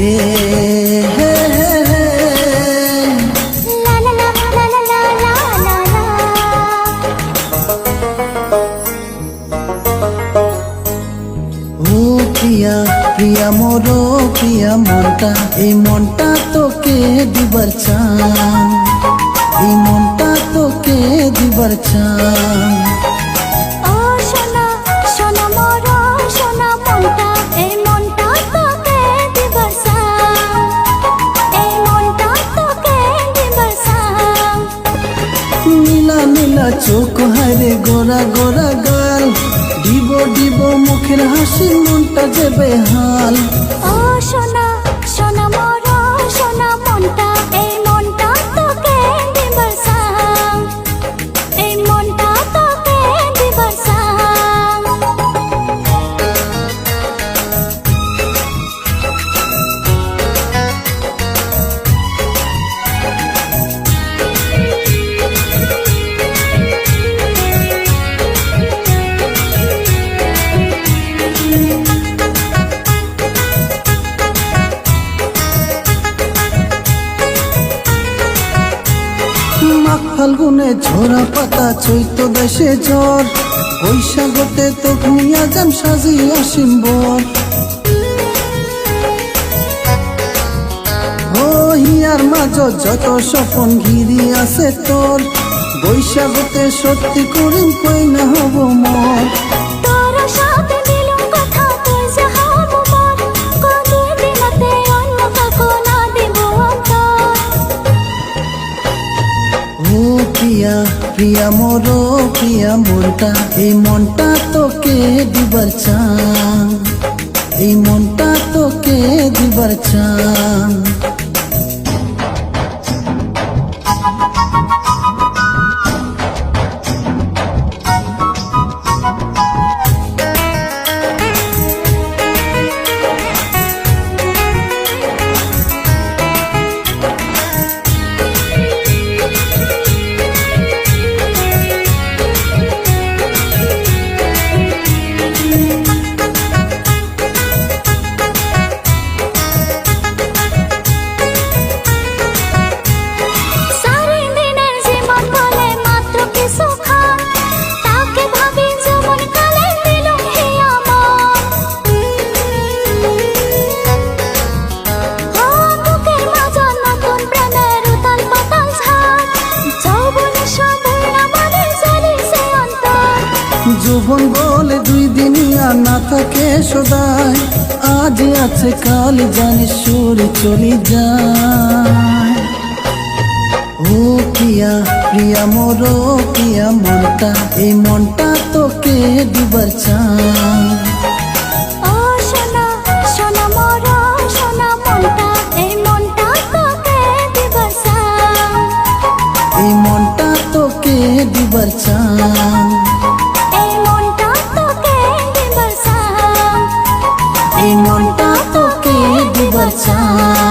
রে ও প্রিয়া প্রিয়া মোর প্রিয়া মনটা এই মনটা তোকে দিবার চান। এই মনটা নীলা চোখ হারে গোরা গোরা গাল। ডিব ডিব মুখের হাসি মনটা যে বেহাল ও ফাল্গুনে ঝোরা পাতা চৈত দেশে ঝড়। বৈশাখতে ঘুমিয়া যান সাজি আসিন বর। হিয়ার মাঝ যত স্বপন ঘিরি আছে তোর, বৈশাখতে সত্যি করিম কই না হব মর। তোর সাথে প্রিয়া মোর প্রিয়া মনটা এই মনটা তোকে দিবার চান। এই মনটা তোকে দিবার চান। যৌবন বলে দুই দিনিয়া না থাকে সদায় আজ আছে কাল জানি সুরে চলে যায়। ও প্রিয়া প্রিয়া মোর প্রিয়া মনটা এই মনটা তোকে দিবার মনটা এই মনটা তোকে দিবার parça